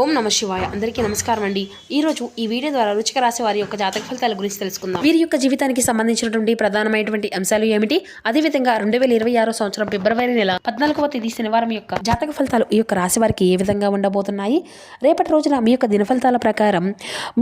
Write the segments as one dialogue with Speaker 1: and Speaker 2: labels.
Speaker 1: ఓం నమ శివాయ. అందరికీ నమస్కారం అండి. ఈ రోజు ఈ వీడియో ద్వారా రుచిక రాశి వారి యొక్క జాతక ఫలితాల గురించి తెలుసుకుందాం. వీరి యొక్క జీవితానికి సంబంధించినటువంటి ప్రధానమైనటువంటి అంశాలు ఏమిటి? అదేవిధంగా రెండు వేల ఇరవై ఆరో సంవత్సరం ఫిబ్రవరి నెల పద్నాలుగవ తేదీ శనివారం యొక్క జాతక ఫలితాలు ఈ యొక్క రాశి వారికి ఏ విధంగా ఉండబోతున్నాయి? రేపటి రోజున మీ యొక్క దిన ఫలితాల ప్రకారం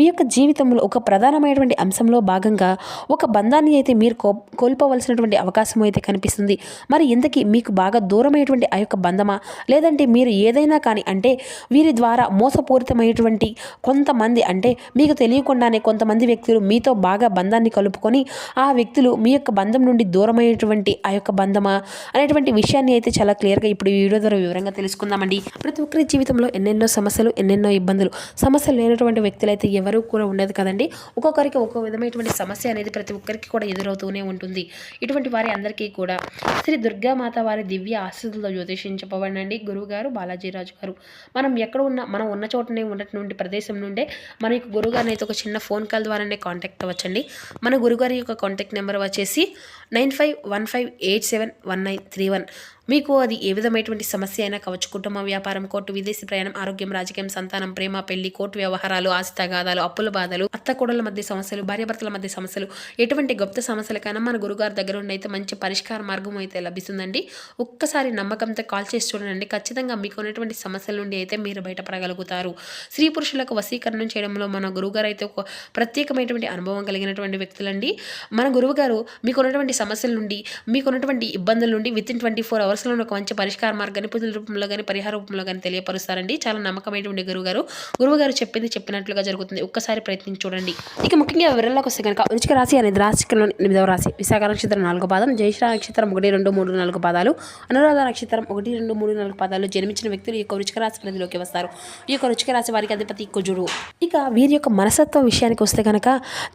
Speaker 1: మీ యొక్క జీవితంలో ఒక ప్రధానమైనటువంటి అంశంలో భాగంగా ఒక బంధాన్ని అయితే మీరు కో కోల్పోవలసినటువంటి అవకాశం అయితే కనిపిస్తుంది. మరి ఇంతకీ మీకు బాగా దూరమైనటువంటి ఆ యొక్క బంధమా? లేదంటే మీరు ఏదైనా కానీ అంటే వీరి ద్వారా మోసపూరితమైనటువంటి కొంతమంది అంటే మీకు తెలియకుండానే కొంతమంది వ్యక్తులు మీతో బాగా బంధాన్ని కలుపుకొని ఆ వ్యక్తులు మీ యొక్క బంధం నుండి దూరమైనటువంటి ఆ యొక్క బంధమా అనేటువంటి విషయాన్ని అయితే చాలా క్లియర్గా ఇప్పుడు ఈ వీడియో ద్వారా వివరంగా తెలుసుకుందామండి. ప్రతి ఒక్కరి జీవితంలో ఎన్నెన్నో సమస్యలు ఎన్నెన్నో ఇబ్బందులు సమస్యలు లేనటువంటి వ్యక్తులు అయితే ఎవరు కూడా ఉండదు కదండి. ఒక్కొక్కరికి ఒక్కో విధమైనటువంటి సమస్య అనేది ప్రతి ఒక్కరికి కూడా ఎదురవుతూనే ఉంటుంది. ఇటువంటి వారి అందరికీ కూడా శ్రీ దుర్గామాత వారి దివ్య ఆశీస్సులతో జ్యోతిషించబడినండి గురువుగారు బాలాజీరాజు గారు మనం ఎక్కడ ఉన్నా మనం ఉన్న చోటనే ఉన్నటువంటి ప్రదేశం నుండే మన యొక్క గురుగారిని అయితే ఒక చిన్న ఫోన్ కాల్ ద్వారానే కాంటాక్ట్ అవ్వచ్చండి. మన గురుగారి యొక్క కాంటాక్ట్ నెంబర్ వచ్చేసి nine five one five eight seven one nine three one. మీకు అది ఏ విధమైనటువంటి సమస్య అయినా కావచ్చు కుటుంబ వ్యాపారం కోర్టు విదేశీ ప్రయాణం ఆరోగ్యం రాజకీయం సంతానం ప్రేమ పెళ్ళి కోర్టు వ్యవహారాలు ఆస్తిగాదాలు అప్పుల బాధలు అత్తకూడల మధ్య సమస్యలు భార్యాభర్తల మధ్య సమస్యలు ఎటువంటి గొప్ప సమస్యలకైనా మన గురుగారి దగ్గర ఉండి అయితే మంచి పరిష్కార మార్గం అయితే లభిస్తుందండి. ఒక్కసారి నమ్మకంతో కాల్ చేసి చూడండి. ఖచ్చితంగా మీకు ఉన్నటువంటి సమస్యల నుండి అయితే మీరు బయటపడగలుగుతారు. స్త్రీ పురుషులకు వశీకరణం చేయడంలో మన గురువుగారు అయితే ఒక ప్రత్యేకమైనటువంటి అనుభవం కలిగినటువంటి వ్యక్తులండి. మన గురువుగారు మీకు ఉన్నటువంటి సమస్యల నుండి మీకు ఉన్నటువంటి ఇబ్బందుల నుండి within twenty four hours సమస్యలను ఒక మంచి పరిష్కార మార్గాన్ని పూజల రూపంలో కానీ పరిహార రూపంలో కానీ తెలియపరుస్తారండి. చాలా నమ్మకమైనటువంటి గురువుగారు. గురువుగారు చెప్పింది చెప్పినట్లుగా జరుగుతుంది. ఒక్కసారి ప్రయత్నించి చూడండి. ఇక ముఖ్యంగా వివరాలకు వస్తే కనుక వృచ్చిక రాశి అనేది రాశిలో ఎనిమిదవ రాశి. విశాఖ నక్షత్రం నాలుగో పాదం జయశ్రా నక్షత్రం ఒకటి రెండు మూడు నాలుగు పాదాలు అనురాధ నక్షత్రం ఒకటి రెండు మూడు నాలుగు పాదాలు జన్మించిన వ్యక్తులు ఈ యొక్క వృచ్చిక రాశి పరిధిలోకి వస్తారు. ఈ యొక్క వృచ్చిక రాశి వారికి అధిపతి కుజుడు ఇక వీరి యొక్క మనసత్వ విషయానికి వస్తే కనుక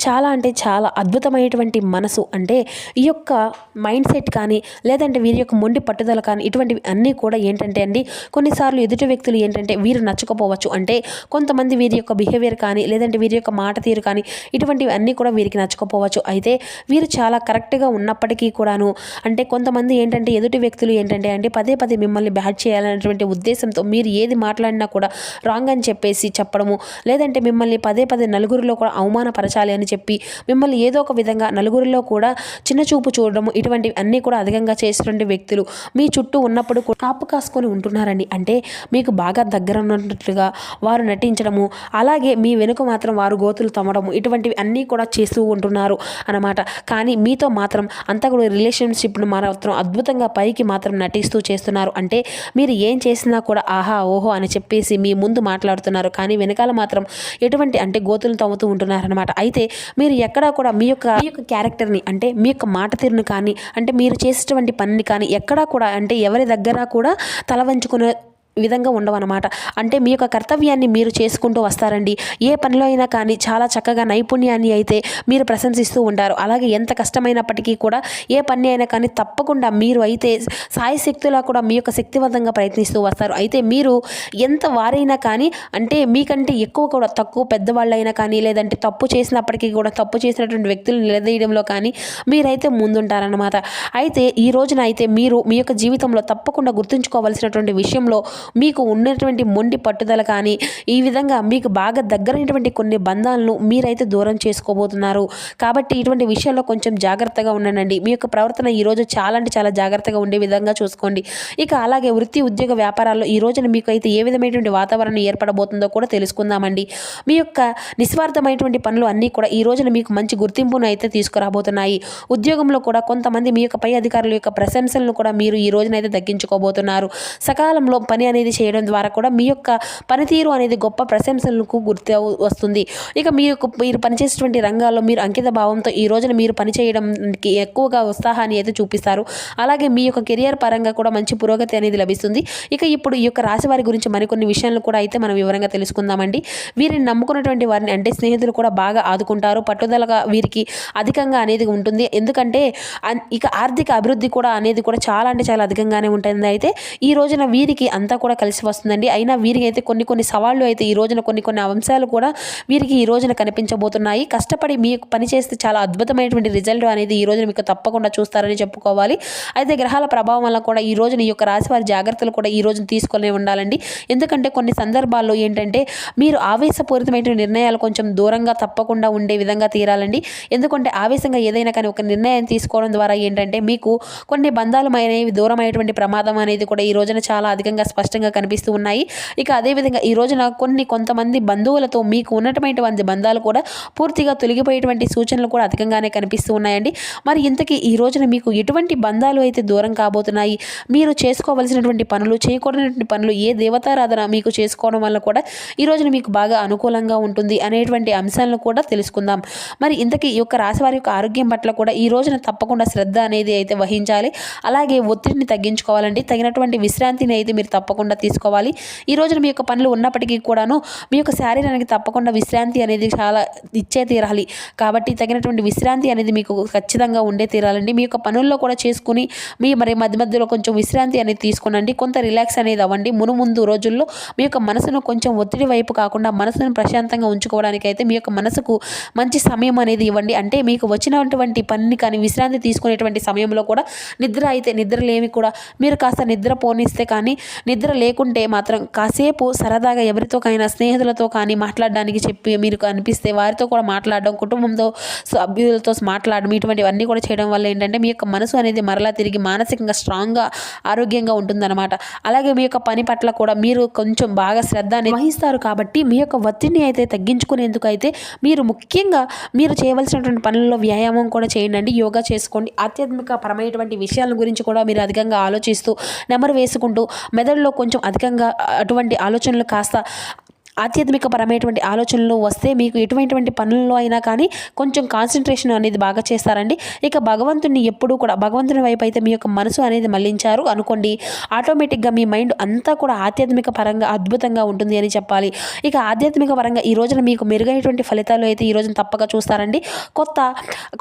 Speaker 1: చాలా అంటే చాలా అద్భుతమైనటువంటి మనసు. అంటే ఈ యొక్క మైండ్ సెట్ కానీ లేదంటే వీరి యొక్క మొండి పట్టుదల కానీ ఇటువంటివి అన్నీ కూడా ఏంటంటే అండి కొన్నిసార్లు ఎదుటి వ్యక్తులు ఏంటంటే వీరు నచ్చకపోవచ్చు. అంటే కొంతమంది వీరి యొక్క బిహేవియర్ కానీ లేదంటే వీరి యొక్క మాట తీరు కానీ ఇటువంటివి అన్నీ కూడా వీరికి నచ్చకపోవచ్చు. అయితే వీరు చాలా కరెక్ట్గా ఉన్నప్పటికీ కూడాను అంటే కొంతమంది ఏంటంటే ఎదుటి వ్యక్తులు ఏంటంటే అంటే పదే పదే మిమ్మల్ని బ్యాడ్ చేయాలనేటువంటి ఉద్దేశంతో మీరు ఏది మాట్లాడినా కూడా రాంగ్ అని చెప్పేసి చెప్పడము లేదంటే మిమ్మల్ని పదే పదే నలుగురిలో కూడా అవమానపరచాలి అని చెప్పి మిమ్మల్ని ఏదో ఒక విధంగా నలుగురిలో కూడా చిన్న చూపు చూడడము ఇటువంటివి అన్నీ కూడా అధికంగా చేసినటువంటి వ్యక్తులు మీ చుట్టూ ఉన్నప్పుడు కూడా కాపు కాసుకొని ఉంటున్నారండి. అంటే మీకు బాగా దగ్గర ఉన్నట్లుగా వారు నటించడము అలాగే మీ వెనుక మాత్రం వారు గోతులు తమ్మడము ఇటువంటివి అన్నీ కూడా చేస్తూ ఉంటున్నారు అన్నమాట. కానీ మీతో మాత్రం అంతా కూడా రిలేషన్షిప్ను మాత్రం అద్భుతంగా పైకి మాత్రం నటిస్తూ చేస్తున్నారు. అంటే మీరు ఏం చేసినా కూడా ఆహా ఓహో అని చెప్పేసి మీ ముందు మాట్లాడుతున్నారు. కానీ వెనకాల మాత్రం ఎటువంటి అంటే గోతులు తవ్వుతూ ఉంటున్నారనమాట అయితే మీరు ఎక్కడా కూడా మీ యొక్క మీ యొక్క క్యారెక్టర్ని అంటే మీ యొక్క మాట తీరుని కానీ అంటే మీరు చేసేటువంటి పనిని కానీ ఎక్కడా కూడా అంటే ఎవరి దగ్గర కూడా తల వంచుకునే విధంగా ఉండవన్నమాట. అంటే మీ యొక్క కర్తవ్యాన్ని మీరు చేసుకుంటూ వస్తారండి. ఏ పనిలో అయినా కానీ చాలా చక్కగా నైపుణ్యాన్ని అయితే మీరు ప్రశంసిస్తూ ఉంటారు. అలాగే ఎంత కష్టమైనప్పటికీ కూడా ఏ పని అయినా కానీ తప్పకుండా మీరు అయితే సాయి శక్తులా కూడా మీ యొక్క శక్తివంతంగా ప్రయత్నిస్తూ వస్తారు. అయితే మీరు ఎంత వారైనా కానీ అంటే మీకంటే ఎక్కువ కూడా తక్కువ పెద్దవాళ్ళైనా కానీ లేదంటే తప్పు చేసినప్పటికీ కూడా తప్పు చేసినటువంటి వ్యక్తులు నిలదీయడంలో కానీ మీరైతే ముందుంటారనమాట అయితే ఈ రోజున అయితే మీరు మీ యొక్క జీవితంలో తప్పకుండా గుర్తుంచుకోవాల్సినటువంటి విషయంలో మీకు ఉన్నటువంటి మొండి పట్టుదల కానీ ఈ విధంగా మీకు బాగా దగ్గరైనటువంటి కొన్ని బంధాలను మీరైతే దూరం చేసుకోబోతున్నారు. కాబట్టి ఇటువంటి విషయంలో కొంచెం జాగ్రత్తగా ఉండండి. మీ యొక్క ప్రవర్తన ఈ రోజు చాలా అంటే చాలా జాగ్రత్తగా ఉండే విధంగా చూసుకోండి. ఇక అలాగే వృత్తి ఉద్యోగ వ్యాపారాల్లో ఈ రోజున మీకు అయితే ఏ విధమైనటువంటి వాతావరణం ఏర్పడబోతుందో కూడా తెలుసుకుందామండి. మీ యొక్క నిస్వార్థమైనటువంటి పనులు అన్నీ కూడా ఈ రోజున మీకు మంచి గుర్తింపును అయితే తీసుకురాబోతున్నాయి. ఉద్యోగంలో కూడా కొంతమంది మీ యొక్క పై అధికారుల యొక్క ప్రశంసలను కూడా మీరు ఈ రోజునైతే దక్కించుకోబోతున్నారు. సకాలంలో పని అనేది చేయడం ద్వారా కూడా మీ యొక్క పనితీరు అనేది గొప్ప ప్రశంసలకు గుర్తు వస్తుంది. ఇక మీ యొక్క మీరు పనిచేసేటువంటి రంగాల్లో మీరు అంకిత భావంతో ఈ రోజున మీరు పనిచేయడానికి ఎక్కువగా ఉత్సాహాన్ని అయితే చూపిస్తారు. అలాగే మీ యొక్క కెరియర్ పరంగా కూడా మంచి పురోగతి అనేది లభిస్తుంది. ఇక ఇప్పుడు ఈ యొక్క రాశి వారి గురించి మరికొన్ని విషయాలు కూడా అయితే మనం వివరంగా తెలుసుకుందామండి. వీరిని నమ్ముకున్నటువంటి వారిని అంటే స్నేహితులు కూడా బాగా ఆదుకుంటారు. పట్టుదలగా వీరికి అధికంగా అనేది ఉంటుంది. ఎందుకంటే ఇక ఆర్థిక అభివృద్ధి కూడా అనేది కూడా చాలా అంటే చాలా అధికంగానే ఉంటుంది అయితే ఈ రోజున వీరికి అంతా కూడా కూడా కలిసి వస్తుందండి. అయినా వీరికి అయితే కొన్ని కొన్ని సవాళ్ళు అయితే ఈ రోజున కొన్ని కొన్ని అంశాలు కూడా వీరికి ఈ రోజున కనిపించబోతున్నాయి. కష్టపడి మీకు పని చేస్తే చాలా అద్భుతమైనటువంటి రిజల్ట్ అనేది ఈ రోజున మీకు తప్పకుండా చూస్తారని చెప్పుకోవాలి. అయితే గ్రహాల ప్రభావం వల్ల కూడా ఈ రోజున ఈ యొక్క రాశి వారి జాగ్రత్తలు కూడా ఈ రోజున తీసుకొని ఉండాలండి. ఎందుకంటే కొన్ని సందర్భాల్లో ఏంటంటే మీరు ఆవేశపూరితమైన నిర్ణయాలు కొంచెం దూరంగా తప్పకుండా ఉండే విధంగా తీరాలండి. ఎందుకంటే ఆవేశంగా ఏదైనా కానీ ఒక నిర్ణయం తీసుకోవడం ద్వారా ఏంటంటే మీకు కొన్ని బంధాలు అనేవి దూరమైనటువంటి ప్రమాదం అనేది కూడా ఈ రోజున చాలా అధికంగా స్పష్టంగా కనిపిస్తూ ఉన్నాయి. ఇక అదేవిధంగా ఈ రోజున కొన్ని కొంతమంది బంధువులతో మీకు ఉన్నటువంటి బంధాలు కూడా పూర్తిగా తొలగిపోయేటువంటి సూచనలు కూడా అధికంగానే కనిపిస్తూ ఉన్నాయండి. మరి ఇంతకీ ఈ రోజున మీకు ఎటువంటి బంధాలు అయితే దూరం కాబోతున్నాయి? మీరు చేసుకోవలసినటువంటి పనులు చేయకూడనటువంటి పనులు ఏ దేవతారాధన మీకు చేసుకోవడం వల్ల కూడా ఈ రోజున మీకు బాగా అనుకూలంగా ఉంటుంది అనేటువంటి అంశాలను కూడా తెలుసుకుందాం. మరి ఇంతకీ ఈ యొక్క రాశివారి యొక్క ఆరోగ్యం పట్ల కూడా ఈ రోజున తప్పకుండా శ్రద్ధ అనేది అయితే వహించాలి. అలాగే ఒత్తిడిని తగ్గించుకోవాలండి. తగినటువంటి విశ్రాంతిని అయితే మీరు తప్పకుండా తీసుకోవాలి. ఈ రోజున మీ యొక్క పనులు ఉన్నప్పటికీ కూడాను మీ యొక్క శారీరానికి తప్పకుండా విశ్రాంతి అనేది చాలా ఇచ్చే తీరాలి. కాబట్టి తగినటువంటి విశ్రాంతి అనేది మీకు ఖచ్చితంగా ఉండే తీరాలండి. మీ యొక్క పనుల్లో కూడా చేసుకుని మీ మరి మధ్య మధ్యలో కొంచెం విశ్రాంతి అనేది తీసుకునండి. కొంత రిలాక్స్ అనేది అవ్వండి. మును ముందు రోజుల్లో మీ యొక్క మనసును కొంచెం ఒత్తిడి వైపు కాకుండా మనసును ప్రశాంతంగా ఉంచుకోవడానికి అయితే మీ యొక్క మనసుకు మంచి సమయం అనేది ఇవ్వండి. అంటే మీకు వచ్చినటువంటి పనిని కానీ విశ్రాంతి తీసుకునేటువంటి సమయంలో కూడా నిద్ర అయితే నిద్ర లేమి కూడా మీరు కాస్త నిద్ర పోనిస్తే కానీ నిద్ర లేకుంటే మాత్రం కాసేపు సరదాగా ఎవరితోకైనా స్నేహితులతో కానీ మాట్లాడడానికి చెప్పి మీరు అనిపిస్తే వారితో కూడా మాట్లాడడం కుటుంబంతో సభ్యులతో మాట్లాడడం ఇటువంటివన్నీ కూడా చేయడం వల్ల ఏంటంటే మీ యొక్క మనసు అనేది మరలా తిరిగి మానసికంగా స్ట్రాంగ్గా ఆరోగ్యంగా ఉంటుందన్నమాట. అలాగే మీ యొక్క పని పట్ల కూడా మీరు కొంచెం బాగా శ్రద్ధ నిర్వహిస్తారు వహిస్తారు కాబట్టి మీ యొక్క ఒత్తిడిని అయితే తగ్గించుకునేందుకు అయితే మీరు ముఖ్యంగా మీరు చేయవలసినటువంటి పనుల్లో వ్యాయామం కూడా చేయండి యోగా చేసుకోండి. ఆధ్యాత్మిక పరమైనటువంటి విషయాల గురించి కూడా మీరు అధికంగా ఆలోచిస్తూ నెమరు వేసుకుంటూ మెదడులో కొంచెం అధికంగా అటువంటి ఆలోచనలు కాస్త ఆధ్యాత్మిక పరమైనటువంటి ఆలోచనలు వస్తే మీకు ఎటువంటి పనుల్లో అయినా కానీ కొంచెం కాన్సన్ట్రేషన్ అనేది బాగా చేస్తారండి. ఇక భగవంతుని ఎప్పుడూ కూడా భగవంతుని వైపు అయితే మీ యొక్క మనసు అనేది మళ్ళించారు అనుకోండి ఆటోమేటిక్గా మీ మైండ్ అంతా కూడా ఆధ్యాత్మిక పరంగా అద్భుతంగా ఉంటుంది అని చెప్పాలి. ఇక ఆధ్యాత్మిక పరంగా ఈ రోజున మీకు మెరుగైనటువంటి ఫలితాలు అయితే ఈ రోజున తప్పక చూస్తారండి. కొత్త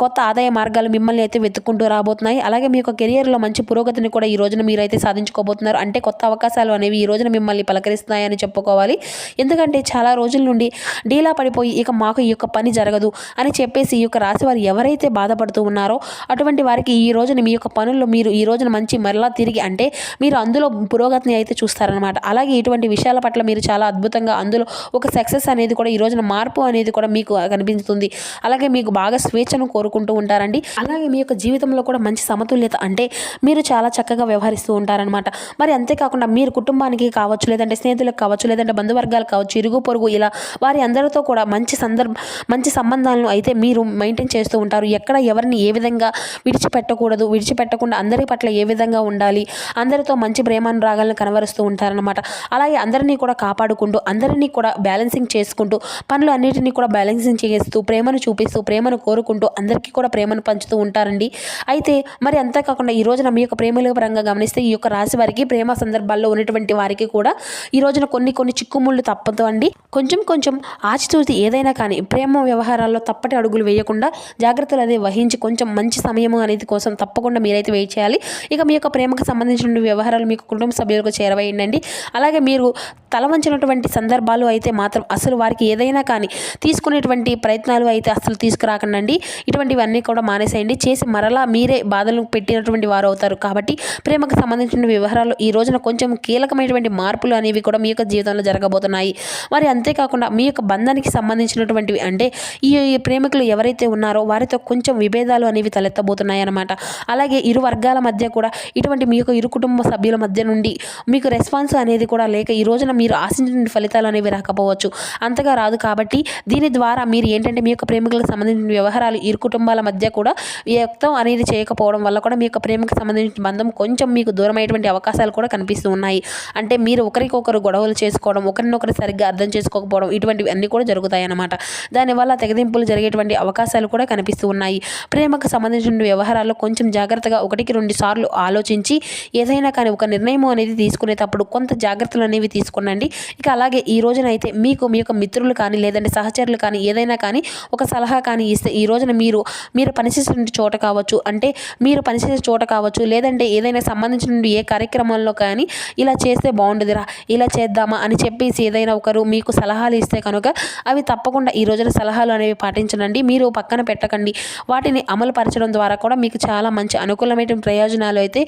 Speaker 1: కొత్త ఆదాయ మార్గాలు మిమ్మల్ని అయితే వెతుక్కుంటూ రాబోతున్నాయి. అలాగే మీ యొక్క కెరియర్లో మంచి పురోగతిని కూడా ఈ రోజున మీరు అయితే సాధించుకోబోతున్నారు. అంటే కొత్త అవకాశాలు అనేవి ఈ రోజున మిమ్మల్ని పలకరిస్తున్నాయని చెప్పుకోవాలి. ఎందుకంటే ఎందుకంటే చాలా రోజుల నుండి డీలా పడిపోయి ఇక మాకు ఈ యొక్క పని జరగదు అని చెప్పేసి ఈ యొక్క రాశి వారు ఎవరైతే బాధపడుతూ ఉన్నారో అటువంటి వారికి ఈ రోజున మీ యొక్క పనుల్లో మీరు ఈ రోజున మంచి మరలా తిరిగి అంటే మీరు అందులో పురోగతిని అయితే చూస్తారనమాట అలాగే ఇటువంటి విషయాల పట్ల మీరు చాలా అద్భుతంగా అందులో ఒక సక్సెస్ అనేది కూడా ఈ రోజున మార్పు అనేది కూడా మీకు కనిపిస్తుంది. అలాగే మీకు బాగా స్వేచ్ఛను కోరుకుంటూ ఉంటారండి. అలాగే మీ యొక్క జీవితంలో కూడా మంచి సమతుల్యత అంటే మీరు చాలా చక్కగా వ్యవహరిస్తూ ఉంటారనమాట మరి అంతేకాకుండా మీరు కుటుంబానికి కావచ్చు లేదంటే స్నేహితులకు కావచ్చు లేదంటే బంధువర్గాలు కావచ్చు చిరుగు పొరుగు ఇలా వారి అందరితో కూడా మంచి సందర్భ మంచి సంబంధాలను అయితే మీరు మెయింటైన్ చేస్తూ ఉంటారు. ఎక్కడ ఎవరిని ఏ విధంగా విడిచిపెట్టకూడదు విడిచిపెట్టకుండా అందరి పట్ల ఏ విధంగా ఉండాలి అందరితో మంచి ప్రేమానురాగాలను కనబరుస్తూ ఉంటారనమాట అలాగే అందరినీ కూడా కాపాడుకుంటూ అందరినీ కూడా బ్యాలెన్సింగ్ చేసుకుంటూ పనులు అన్నిటినీ కూడా బ్యాలెన్సింగ్ చేస్తూ ప్రేమను చూపిస్తూ ప్రేమను కోరుకుంటూ అందరికీ కూడా ప్రేమను పంచుతూ ఉంటారండి. అయితే మరి అంతేకాకుండా ఈ రోజున మీ యొక్క ప్రేమల పరంగా గమనిస్తే ఈ యొక్క రాశి వారికి ప్రేమ సందర్భాల్లో ఉన్నటువంటి వారికి కూడా ఈ రోజున కొన్ని కొన్ని చిక్కుముళ్ళు తప్పదు అండి. కొంచెం కొంచెం ఆచితూచి ఏదైనా కానీ ప్రేమ వ్యవహారాల్లో తప్పటి అడుగులు వేయకుండా జాగ్రత్తలు అనేది వహించి కొంచెం మంచి సమయం అనేది కోసం తప్పకుండా మీరైతే వెయిట్ చేయాలి. ఇక మీ యొక్క ప్రేమకు సంబంధించిన వ్యవహారాలు మీకు కుటుంబ సభ్యులకు చేరవేయండి అలాగే మీరు తల వంచినటువంటి సందర్భాలు అయితే మాత్రం అసలు వారికి ఏదైనా కానీ తీసుకునేటువంటి ప్రయత్నాలు అయితే అసలు తీసుకురాకండి ఇటువంటివన్నీ కూడా మానేసేయండి. చేసి మరలా మీరే బాధలు పెట్టినటువంటి వారు అవుతారు కాబట్టి ప్రేమకు సంబంధించిన వ్యవహారాలు ఈ రోజున కొంచెం కీలకమైనటువంటి మార్పులు అనేవి కూడా మీ యొక్క జీవితంలో జరగబోతున్నాయి. మరి అంతేకాకుండా మీ యొక్క బంధానికి సంబంధించినటువంటివి అంటే ఈ ప్రేమికులు ఎవరైతే ఉన్నారో వారితో కొంచెం విభేదాలు అనేవి తలెత్తబోతున్నాయన్నమాట. అలాగే ఇరు వర్గాల మధ్య కూడా ఇటువంటి మీ యొక్క ఇరు కుటుంబ సభ్యుల మధ్య నుండి మీకు రెస్పాన్స్ అనేది కూడా లేక ఈ రోజున మీరు ఆశించిన ఫలితాలు అనేవి రాకపోవచ్చు. అంతగా రాదు కాబట్టి దీని ద్వారా మీరు ఏంటంటే మీ యొక్క ప్రేమికులకు సంబంధించిన వ్యవహారాలు ఇరు కుటుంబాల మధ్య కూడా వ్యక్తం అనేది చేయకపోవడం వల్ల కూడా మీ యొక్క ప్రేమకు సంబంధించిన బంధం కొంచెం మీకు దూరమైనటువంటి అవకాశాలు కూడా కనిపిస్తూ ఉన్నాయి. అంటే మీరు ఒకరికొకరు గొడవలు చేసుకోవడం ఒకరినొకరు సరిగ్గా సరిగ్గా అర్థం చేసుకోకపోవడం ఇటువంటివి అన్నీ కూడా జరుగుతాయి అన్నమాట దానివల్ల తెగదింపులు జరిగేటువంటి అవకాశాలు కూడా కనిపిస్తూ ఉన్నాయి. ప్రేమకు సంబంధించిన వ్యవహారాల్లో కొంచెం జాగ్రత్తగా ఒకటికి రెండు సార్లు ఆలోచించి ఏదైనా కానీ ఒక నిర్ణయం అనేది తీసుకునేటప్పుడు కొంత జాగ్రత్తలు అనేవి తీసుకునండి. ఇక అలాగే ఈ రోజునైతే మీకు మీ యొక్క మిత్రులు కానీ లేదంటే సహచరులు కానీ ఏదైనా కానీ ఒక సలహా కానీ ఇస్తే ఈ రోజున మీరు మీరు పనిచేసిన చోట కావచ్చు అంటే మీరు పనిచేసే చోట కావచ్చు లేదంటే ఏదైనా సంబంధించిన ఏ కార్యక్రమంలో కానీ ఇలా చేస్తే బాగుండదురా ఇలా చేద్దామా అని చెప్పేసి ఏదైనా ఒకరు మీకు సలహాలు ఇస్తే కనుక అవి తప్పకుండా ఈ రోజున సలహాలు అనేవి పాటించనండి. మీరు పక్కన పెట్టకండి. వాటిని అమలు పరచడం ద్వారా కూడా మీకు చాలా మంచి అనుకూలమైన ప్రయోజనాలు అయితే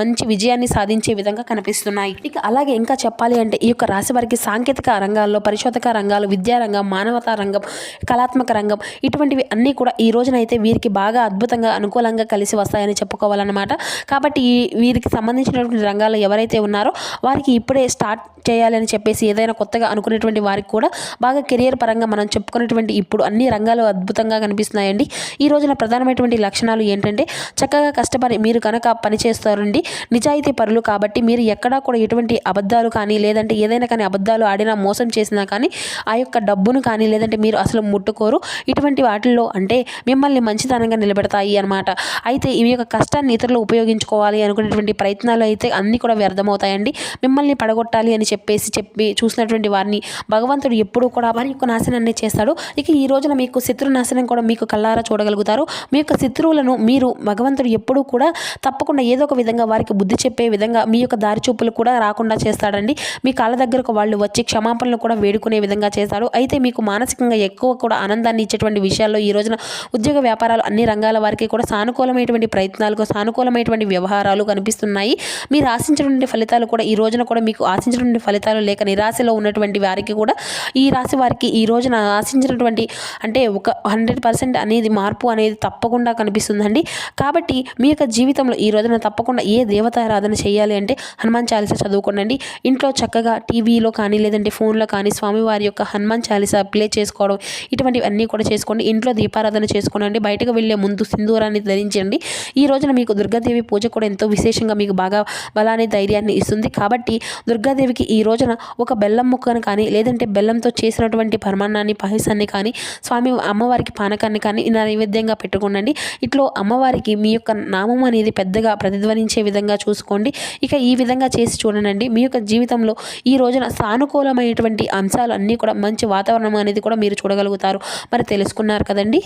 Speaker 1: మంచి విజయాన్ని సాధించే విధంగా కనిపిస్తున్నాయి. ఇక అలాగే ఇంకా చెప్పాలి అంటే ఈ యొక్క రాశి వారికి సాంకేతిక రంగాల్లో పరిశోధక రంగాలు విద్యారంగం మానవతా రంగం కళాత్మక రంగం ఇటువంటివి అన్నీ కూడా ఈ రోజునైతే వీరికి బాగా అద్భుతంగా అనుకూలంగా కలిసి వస్తాయని చెప్పుకోవాలన్నమాట. కాబట్టి ఈ వీరికి సంబంధించినటువంటి రంగాల్లో ఎవరైతే ఉన్నారో వారికి ఇప్పుడే స్టార్ట్ చేయాలని చెప్పేసి ఏదైనా కొత్తగా అనుకునేటువంటి వారికి కూడా బాగా కెరియర్ పరంగా మనం చెప్పుకునేటువంటి ఇప్పుడు అన్ని రంగాలు అద్భుతంగా కనిపిస్తున్నాయండి. ఈ రోజున ప్రధానమైనటువంటి లక్షణాలు ఏంటంటే చక్కగా కష్టపడి మీరు కనుక పనిచేస్తారండి నిజాయితీ పరులు కాబట్టి మీరు ఎక్కడా కూడా ఎటువంటి అబద్ధాలు కానీ లేదంటే ఏదైనా కానీ అబద్ధాలు ఆడినా మోసం చేసినా కానీ ఆ యొక్క డబ్బును కానీ లేదంటే మీరు అసలు ముట్టుకోరు. ఇటువంటి వాటిల్లో అంటే మిమ్మల్ని మంచితనంగా నిలబెడతాయి అన్నమాట. అయితే ఈ యొక్క కష్టాన్ని ఇతరులు ఉపయోగించుకోవాలి అనుకునేటువంటి ప్రయత్నాలు అయితే అన్నీ కూడా వ్యర్థమవుతాయండి. మిమ్మల్ని పడగొట్టాలి అని చెప్పేసి చెప్పి చూసినటువంటి వారిని భగవంతుడు ఎప్పుడూ కూడా వారి యొక్క నాశనాన్ని చేస్తాడు. ఇక ఈ రోజున మీకు శత్రు నాశనం కూడా మీకు కళ్ళారా చూడగలుగుతారు. మీ యొక్క శత్రువులను మీరు భగవంతుడు ఎప్పుడూ కూడా తప్పకుండా ఏదో ఒక విధంగా వారికి బుద్ధి చెప్పే విధంగా మీ యొక్క దారి చూపులు కూడా రాకుండా చేస్తాడండి. మీ కాళ్ళ దగ్గరకు వాళ్ళు వచ్చి క్షమాపణలు కూడా వేడుకునే విధంగా చేస్తాడు. అయితే మీకు మానసికంగా ఎక్కువ కూడా ఆనందాన్ని ఇచ్చేటువంటి విషయాల్లో ఈ రోజున ఉద్యోగ వ్యాపారాలు అన్ని రంగాల వారికి కూడా సానుకూలమైనటువంటి ప్రయత్నాలకు సానుకూలమైనటువంటి వ్యవహారాలు కనిపిస్తున్నాయి. మీరు ఆశించినటువంటి ఫలితాలు కూడా ఈ రోజున కూడా మీకు ఆశించినటువంటి ఫలితాలు లేక నిరాశలో ఉన్నటువంటి వారికి కూడా ఈ రాశి వారికి ఈ రోజున ఆశించినటువంటి అంటే ఒక హండ్రెడ్ పర్సెంట్ అనేది మార్పు అనేది తప్పకుండా కనిపిస్తుందండి. కాబట్టి మీ యొక్క జీవితంలో ఈ రోజున తప్పకుండా ఏ దేవతారాధన చేయాలి అంటే హనుమాన్ చాలీసా చదువుకోండి ఇంట్లో చక్కగా టీవీలో కానీ లేదంటే ఫోన్లో కానీ స్వామివారి యొక్క హనుమాన్ చాలీసా ప్లే చేసుకోవడం ఇటువంటివన్నీ కూడా చేసుకోండి. ఇంట్లో దీపారాధన చేసుకోనండి. బయటకు వెళ్ళే ముందు సింధూరాన్ని ధరించండి. ఈ రోజున మీకు దుర్గాదేవి పూజ కూడా ఎంతో విశేషంగా మీకు బాగా బలాన్ని ధైర్యాన్ని ఇస్తుంది. కాబట్టి దుర్గాదేవికి ఈ రోజున ఒక బెల్లం ముక్కను కానీ లేదంటే బెల్లంతో చేసినటువంటి పరమాన్నాన్ని పాయసాన్ని కానీ స్వామి అమ్మవారికి పానకాన్ని కానీ ఇలా నైవేద్యంగా పెట్టుకోండి ఇట్లో అమ్మవారికి మీ యొక్క నామం అనేది పెద్దగా ప్రతిధ్వనించే విధంగా చూసుకోండి. ఇక ఈ విధంగా చేసి చూడండి మీ యొక్క జీవితంలో ఈ రోజున సానుకూలమైనటువంటి అంశాలు అన్నీ కూడా మంచి వాతావరణం అనేది కూడా మీరు చూడగలుగుతారు. మరి తెలుసుకున్నారు కదండి?